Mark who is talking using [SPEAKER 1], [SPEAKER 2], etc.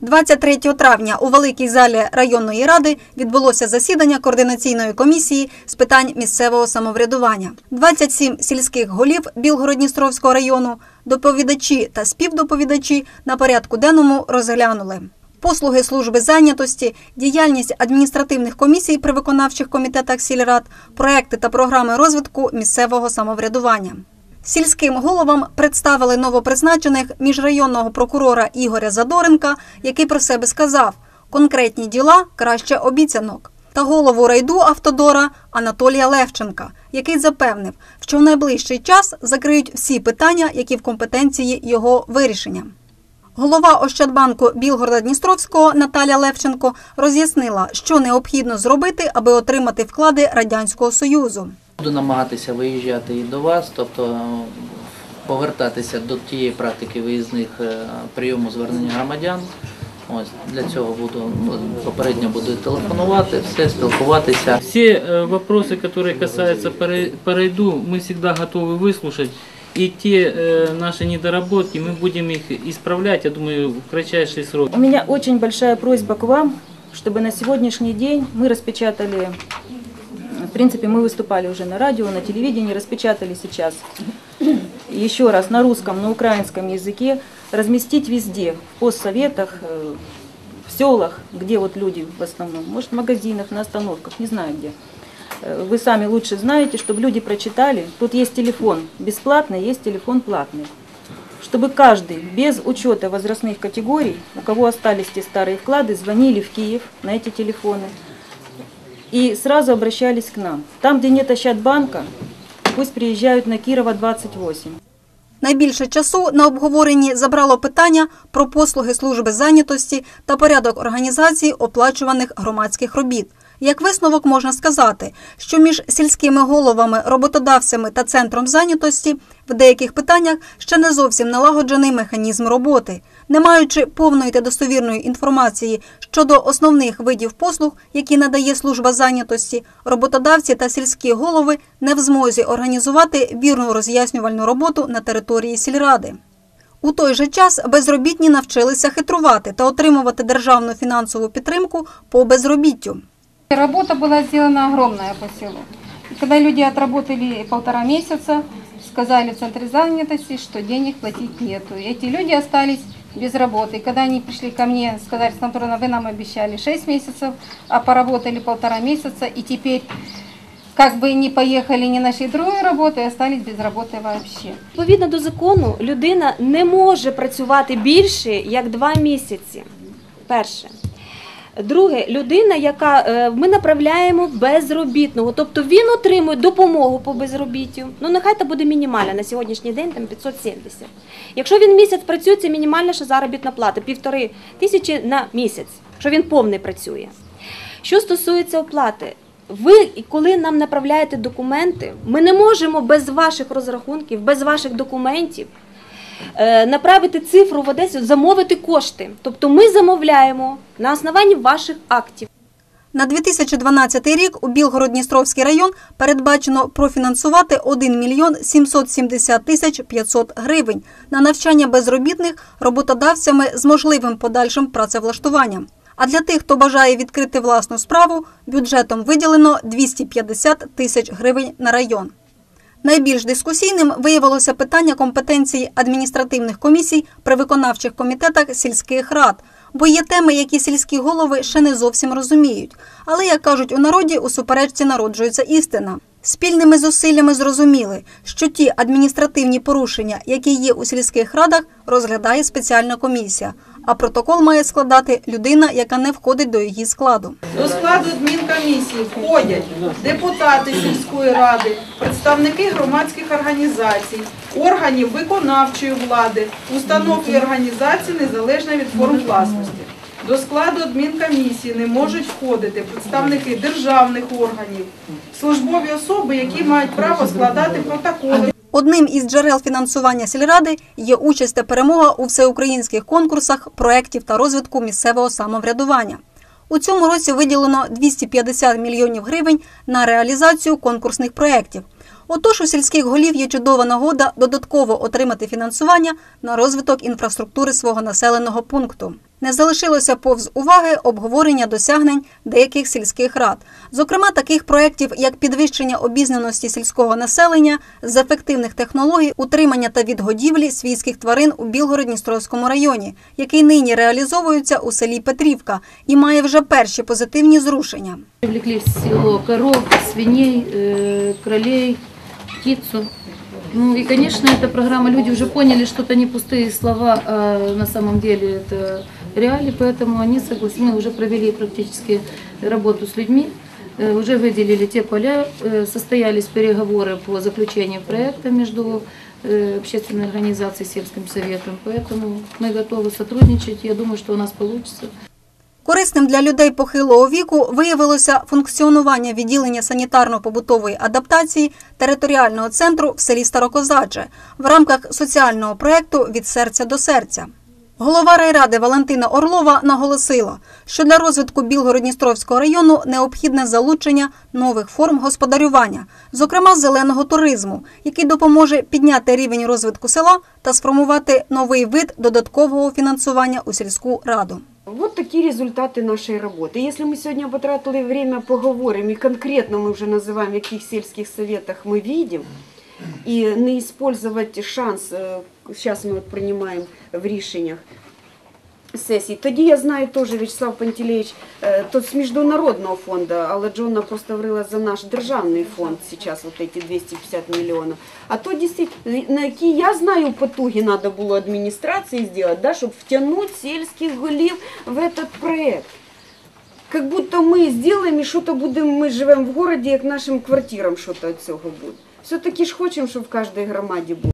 [SPEAKER 1] 23 травня у великій залі районної ради відбулося засідання координаційної комісії з питань місцевого самоврядування. 27 сільських голів Білгород-Дністровського району, доповідачі та співдоповідачі на порядку денному розглянули. Послуги служби зайнятості, діяльність адміністративних комісій при виконавчих комітетах сільрад, проекти та програми розвитку місцевого самоврядування. Сільським головам представили новопризначених міжрайонного прокурора Ігоря Задоренка, який про себе сказав: конкретні діла краще обіцянок, та голову райду Автодора Анатолія Левченка, який запевнив, що в найближчий час закриють всі питання, які в компетенції його вирішення. Голова Ощадбанку Білгорода Дністровського Наталя Левченко роз'яснила, що необхідно зробити, аби отримати вклади Радянського Союзу.
[SPEAKER 2] Буду намагатися виїжджати і до вас, тобто е, повертатися до тієї практики виїзних е, прийому звернення громадян. Ось для цього буду ну, попередньо буду телефонувати, все спілкуватися.
[SPEAKER 3] Все э, вопросы, которые касаются пере- перейду, мы всегда готовы выслушать. И те э, наши недоработки, мы будем их исправлять, я думаю, в кратчайший срок.
[SPEAKER 4] У меня очень большая просьба к вам, чтобы на сегодняшний день мы распечатали, В принципе, мы выступали уже на радио, на телевидении, распечатали сейчас. Еще раз на русском, на украинском языке, разместить везде, в постсоветах, э, в селах, где вот люди в основном, может в магазинах, на остановках, не знаю где. Э, Вы сами лучше знаете, чтобы люди прочитали. Тут есть телефон бесплатный, есть телефон платный. Чтобы каждый, без учета возрастных категорий, у кого остались те старые вклады, звонили в Киев на эти телефоны и сразу обращались к нам. Там, где нет Ощадбанка, пусть приезжают на Кирова 28.
[SPEAKER 1] Найбільше часу на обговоренні забрало питання про послуги служби зайнятості та порядок організації оплачуваних громадських робіт. Як висновок можна сказати, що між сільськими головами, роботодавцями та центром зайнятості в деяких питаннях ще не зовсім налагоджений механізм роботи, не маючи повної та достовірної інформації щодо основних видів послуг, які надає служба зайнятості, роботодавці та сільські голови не в змозі організувати вірну роз'яснювальну роботу на території сільради. У той же час безробітні навчилися хитрувати та отримувати державну фінансову підтримку по безробіттю.
[SPEAKER 5] Работа была сделана огромная по селу. Когда люди отработали полтора месяца, сказали в центре занятости, что денег платить нету. Эти люди остались без работы. И когда они пришли ко мне, сказали, Антоновна, вы нам обещали 6 месяцев, а поработали полтора месяца, и теперь как бы не поехали, не нашли другую работу и остались без работы вообще.
[SPEAKER 6] Відповідно до закону, людина не може працювати більше як два місяці. Перше. Друге, людина, яка е, ми направляємо безробітного, тобто він отримує допомогу по безробіттю. Ну нехай це буде мінімальна на сьогоднішній день, там 570. Якщо він місяць працює, це мінімальна ще заробітна плата півтори тисячі на місяць, якщо він повний працює. Що стосується оплати, ви, коли нам направляєте документи, ми не можемо без ваших розрахунків, без ваших документів направити цифру в Одесу, замовити кошти. Тобто ми замовляємо на основанні ваших актів.
[SPEAKER 1] На 2012 рік у Білгород-Дністровський район передбачено профінансувати 1 мільйон 770 тисяч 500 гривень на навчання безробітних роботодавцями з можливим подальшим працевлаштуванням. А для тих, хто бажає відкрити власну справу, бюджетом виділено 250 тисяч гривень на район. Найбільш дискусійним виявилося питання компетенції адміністративних комісій при виконавчих комітетах сільських рад, бо є теми, які сільські голови ще не зовсім розуміють. Але, як кажуть у народі, у суперечці народжується істина. Спільними зусиллями зрозуміли, що ті адміністративні порушення, які є у сільських радах, розглядає спеціальна комісія, а протокол має складати людина, яка не входить до її складу.
[SPEAKER 7] До складу адмінкомісії входять депутати сільської ради, представники громадських організацій, органів виконавчої влади, установ і організацій незалежно від форм власності. До складу адмінкомісії не можуть входити представники державних органів, службові особи, які мають право складати протоколи.
[SPEAKER 1] Одним із джерел фінансування сільради є участь та перемога у всеукраїнських конкурсах проєктів та розвитку місцевого самоврядування. У цьому році виділено 250 мільйонів гривень на реалізацію конкурсних проєктів. Отож, у сільських голів є чудова нагода додатково отримати фінансування на розвиток інфраструктури свого населеного пункту. Не залишилося повз уваги обговорення досягнень деяких сільських рад, зокрема таких проєктів, як підвищення обізнаності сільського населення з ефективних технологій утримання та відгодівлі свійських тварин у Білгород-Дністровському районі, який нині реалізовується у селі Петрівка і має вже перші позитивні зрушення.
[SPEAKER 8] Привлекли в село коров, свиней, э, кролей, птицу. Ну и, конечно, эта программа, люди уже поняли, что это не пустые слова, а на самом деле это реалии, поэтому они согласились. Мы уже провели практически работу с людьми, э, уже выделили те поля, э, состоялись переговоры по заключению проекта между э, общественной организацией и сельским советом, поэтому мы готовы сотрудничать, я думаю, что у нас получится.
[SPEAKER 1] Корисним для людей похилого віку виявилося функціонування відділення санітарно-побутової адаптації територіального центру в селі Старокозадже в рамках соціального проєкту від серця до серця. Голова райради Валентина Орлова наголосила, що для розвитку Білгород-Дністровського району необхідне залучення нових форм господарювання, зокрема зеленого туризму, який допоможе підняти рівень розвитку села та сформувати новий вид додаткового фінансування у сільську раду.
[SPEAKER 9] Вот такие результаты нашей работы. Если мы сегодня потратили время, поговорим, и конкретно мы уже называем, в каких сельских советах мы видим, и не использовать шанс, э, сейчас мы вот принимаем в решениях сесії. Тоді я знаю теж Вячеслав Пантелеевич, е, то з міжнародного фонду, але Джона просто говорила за наш державний фонд зараз, вот эти 250 мільйонів. А то дійсно, на які я знаю потуги треба було адміністрації зробити, да, щоб втягнути сільських голів в этот проект. Как будто ми сделаем і що-то будемо, ми живемо в городі, як нашим квартирам що-то від цього буде. Все-таки ж хочемо, щоб в кожній громаді було.